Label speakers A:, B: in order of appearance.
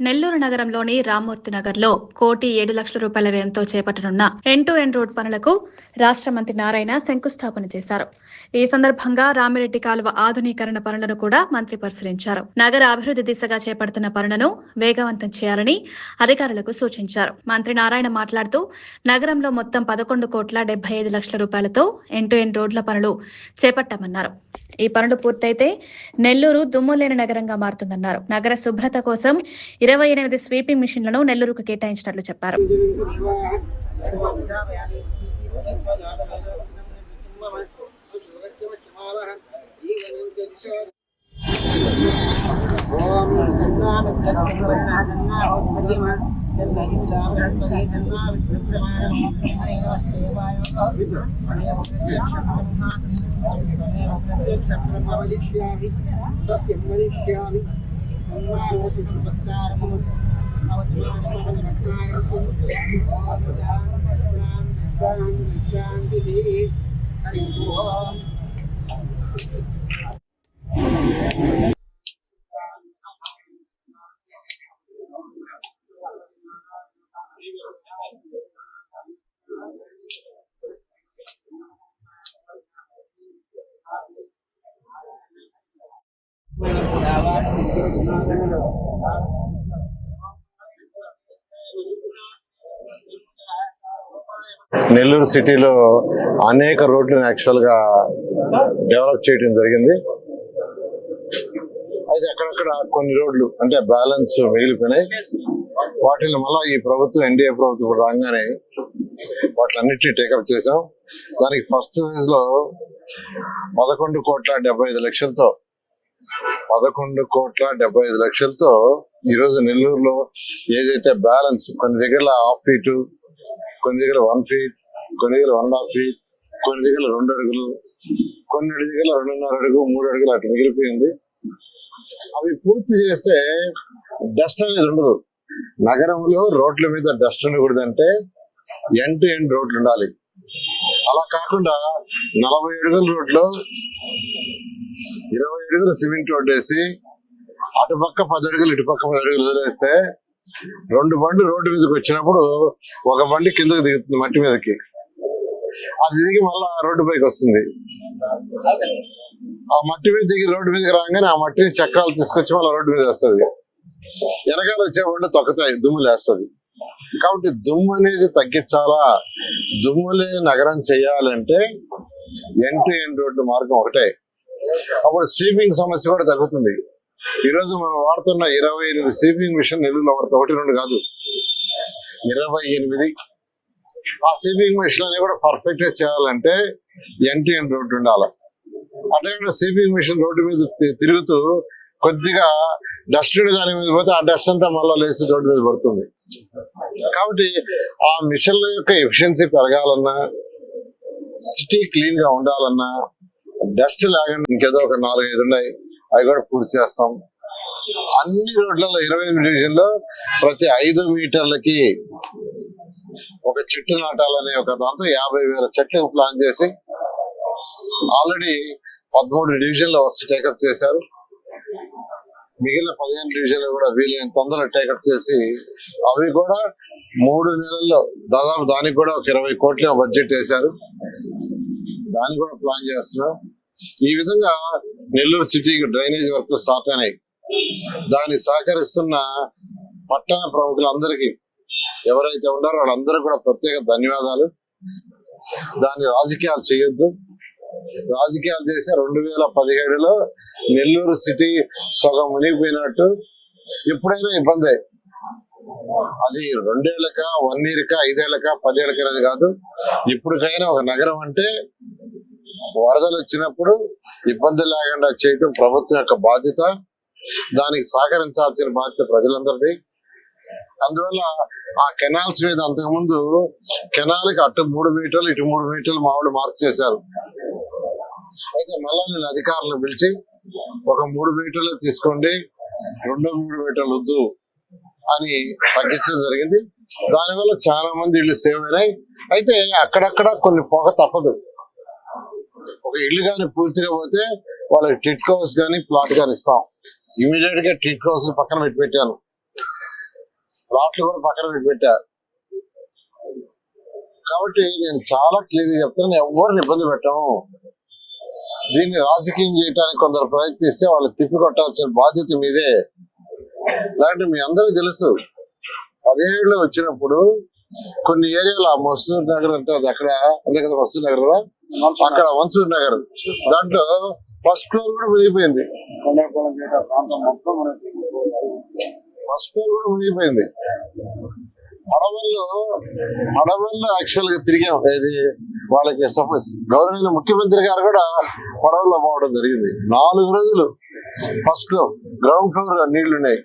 A: నెల్లూరు నగరంలోని రామ్మూర్తి నగర్లో కోటి ఏడు లక్షల రూపాయల వ్యయంతో చేపట్టనున్న ఎండ్ టు ఎండ్ రోడ్ పనులకు రాష్ట్ర మంత్రి నారాయణ శంకుస్థాపన చేశారు. ఈ సందర్భంగా రామిరెడ్డి కాలువ ఆధునీకరణ పనులను కూడా మంత్రి పరిశీలించారు. నగర అభివృద్ధి దిశగా చేపడుతున్న పనులను వేగవంతం చేయాలని అధికారులకు సూచించారు. మంత్రి నారాయణ మాట్లాడుతూ నగరంలో మొత్తం పదకొండు కోట్ల డెబ్బై ఐదు లక్షల రూపాయలతో ఎండ్ టు ఎండ్ రోడ్ల పనులు చేపట్టామన్నారు. ఈ పనులు పూర్తయితే నెల్లూరు దుమ్ములేని నగరంగా మారుతుందన్నారు. నగర శుభ్రత కోసం ఇరవై ఎనిమిది స్వీపింగ్ మిషన్లను నెల్లూరుకు కేటాయించినట్లు చెప్పారు.
B: సత్యం వదిష్యామి శాంతి హరి ఓం
C: నెల్లూరు సిటీలో అనేక రోడ్లను యాక్చువల్గా డెవలప్ చేయడం జరిగింది. అయితే అక్కడక్కడ కొన్ని రోడ్లు అంటే బ్యాలెన్స్ మిగిలిపోయినాయి. వాటిని మళ్ళీ ఈ ప్రభుత్వం ఎన్డీఏ ప్రభుత్వం రాగానే వాటిలన్నిటిని టేకప్ చేసాం దానికి ఫస్ట్ ఫేజ్లో పదకొండు కోట్ల డెబ్బై ఐదు లక్షలతో పదకొండు కోట్ల డెబ్బై ఐదు లక్షలతో ఈరోజు నెల్లూరులో ఏదైతే బ్యాలెన్స్ కొన్ని దగ్గర హాఫ్ ఫీట్ కొన్ని దగ్గర వన్ ఫీట్ కొన్ని దగ్గర వన్ హాఫ్ ఫీట్ కొన్ని దగ్గర రెండు అడుగులు కొన్ని దగ్గర రెండున్నర అడుగు మూడు అడుగులు అటు మిగిలిపోయింది. అవి పూర్తి చేస్తే డస్ట్ అనేది ఉండదు. నగరంలో రోడ్ల మీద డస్ట్ ఉండకూడదంటే ఎండ్ టు ఎండ్ రోడ్లు ఉండాలి. అలా కాకుండా నలభై అడుగుల రోడ్లో ఇరవై అడుగులు సిమెంట్ రోడ్ వేసి అటుపక్క పది అడుగులు ఇటుపక్క పది అడుగులు వదిలేస్తే రెండు బండ్లు రోడ్డు మీదకి వచ్చినప్పుడు ఒక బండి కిందకి దిగుతుంది మట్టి మీదకి. అది దిగి మళ్ళా రోడ్డు పైకి వస్తుంది. ఆ మట్టి మీద దిగి రోడ్డు మీదకి రాగానే ఆ మట్టిని చక్రాలు తీసుకొచ్చి మళ్ళీ రోడ్డు మీద వస్తుంది. వెనకాల వచ్చే బండ్లు తొక్కుతాయి దుమ్ము లేస్తుంది. కాబట్టి దుమ్ము అనేది తగ్గించాలా? దుమ్ము లేని నగరం చేయాలంటే ఎన్ టు ఎండ్ రోడ్డు మార్గం ఒకటే. అప్పుడు స్వీపింగ్ సమస్య కూడా తగ్గుతుంది. ఈరోజు మనం వాడుతున్న ఇరవై ఎనిమిది స్వీపింగ్ మిషన్ నెల్లూరులో వాడుతాం ఒకటి రెండు కాదు. ఇరవై ఎనిమిది. ఆ స్వీపింగ్ మిషన్ అని కూడా పర్ఫెక్ట్గా చేయాలంటే ఎండ్ టు రోడ్డు ఉండాలి. అంటే స్వీపింగ్ మిషన్ రోడ్డు మీద తిరుగుతూ కొద్దిగా డస్ట్ దాని మీద పోతే ఆ డస్ట్ అంతా మళ్ళీ లేచి రోడ్డు మీద పడుతుంది. కాబట్టి ఆ మిషన్ల యొక్క ఎఫిషియన్సీ పెరగాలన్నా సిటీ క్లీన్గా ఉండాలన్నా డస్ట్ లాగండి ఇంకేదో ఒక నాలుగు ఐదు ఉన్నాయి. అవి కూడా పూర్తి చేస్తాం. అన్ని రోడ్లలో ఇరవై ఎనిమిది డివిజన్లో ప్రతి ఐదు మీటర్లకి ఒక చెట్టు నాటాలనే ఒక దాంతో యాభై వేల చెట్లు ప్లాన్ చేసి ఆల్రెడీ పదమూడు డివిజన్ల వర్క్స్ టేకప్ చేశారు. మిగిలిన పదిహేను డివిజన్లు కూడా వీలైన తొందరగా టేకప్ చేసి అవి కూడా మూడు నెలల్లో దాదాపు దానికి కూడా ఒక ఇరవై కోట్ల బడ్జెట్ వేశారు. దాన్ని కూడా ప్లాన్ చేస్తున్నాం. ఈ విధంగా నెల్లూరు సిటీకి డ్రైనేజ్ వర్క్ స్టార్ట్ అయినాయి. దాన్ని సహకరిస్తున్న పట్టణ ప్రముఖులందరికీ ఎవరైతే ఉన్నారో వాళ్ళందరూ కూడా ప్రత్యేక ధన్యవాదాలు. దాన్ని రాజకీయాలు చేయొద్దు. రాజకీయాలు చేసి రెండు వేల పదిహేడులో నెల్లూరు సిటీ సగం మునిగిపోయినట్టు ఎప్పుడైనా ఇబ్బందే. అది రెండేళ్ళక వన్ ఇయర్క ఐదేళ్ళక పదేళ్ళక అనేది కాదు. ఇప్పటికైనా ఒక నగరం అంటే వరదలు వచ్చినప్పుడు ఇబ్బంది లేకుండా చేయటం ప్రభుత్వం యొక్క బాధ్యత. దానికి సహకరించాల్సిన బాధ్యత ప్రజలందరిది. అందువల్ల ఆ కెనాల్స్ మీద అంతకుముందు కెనాల్కి అటు మూడు మీటర్లు ఇటు మూడు మీటర్లు మామిడి మార్క్ చేశారు. అయితే మళ్ళా నేను అధికారులను పిలిచి ఒక మూడు మీటర్లు తీసుకోండి రెండు మూడు మీటర్లు వద్దు అని తగ్గించడం జరిగింది. దానివల్ల చాలా మంది ఇళ్ళు సేవ్ అయినాయి. అయితే అక్కడక్కడ కొన్ని పొగ తప్పదు. ఒక ఇల్లు కానీ పూర్తిగా పోతే వాళ్ళకి టిట్ హౌస్ కానీ ప్లాట్ కానీ ఇస్తాం. ఇమీడియట్గా టిట్ హౌస్ పక్కన పెట్టి పెట్టాను. ప్లాట్లు కూడా పక్కన పెట్టి పెట్టారు కాబట్టి నేను చాలా క్లియర్గా చెప్తాను చెప్తున్నాను ఎవరిని ఇబ్బంది పెట్టాము దీన్ని రాజకీయం చేయడానికి కొందరు ప్రయత్నిస్తే వాళ్ళు తిప్పికొట్టాల్సిన బాధ్యత మీదే. లేదంటే మీ అందరికీ తెలుసు. పదేళ్ళు వచ్చినప్పుడు కొన్ని ఏరియాల మసూర్ నగర్ అంటే అది అక్కడ అదే కదా మసూర్ నగర్ కదా? అక్కడ మన్సూర్ నగర్. దాంట్లో ఫస్ట్ ఫ్లోర్ కూడా మునిగిపోయింది. ఫస్ట్ ఫ్లోర్ కూడా మునిగిపోయింది. అడవుల్లో అడవుల్లో యాక్చువల్గా తిరిగాం. ఇది వాళ్ళకి సపోజ్ గవర్నమెంట్ ముఖ్యమంత్రి గారు కూడా పడవల్లో పోవడం జరిగింది. నాలుగు రోజులు ఫస్ట్ ఫ్లోర్ గ్రౌండ్ ఫ్లోర్ నీళ్ళు ఉన్నాయి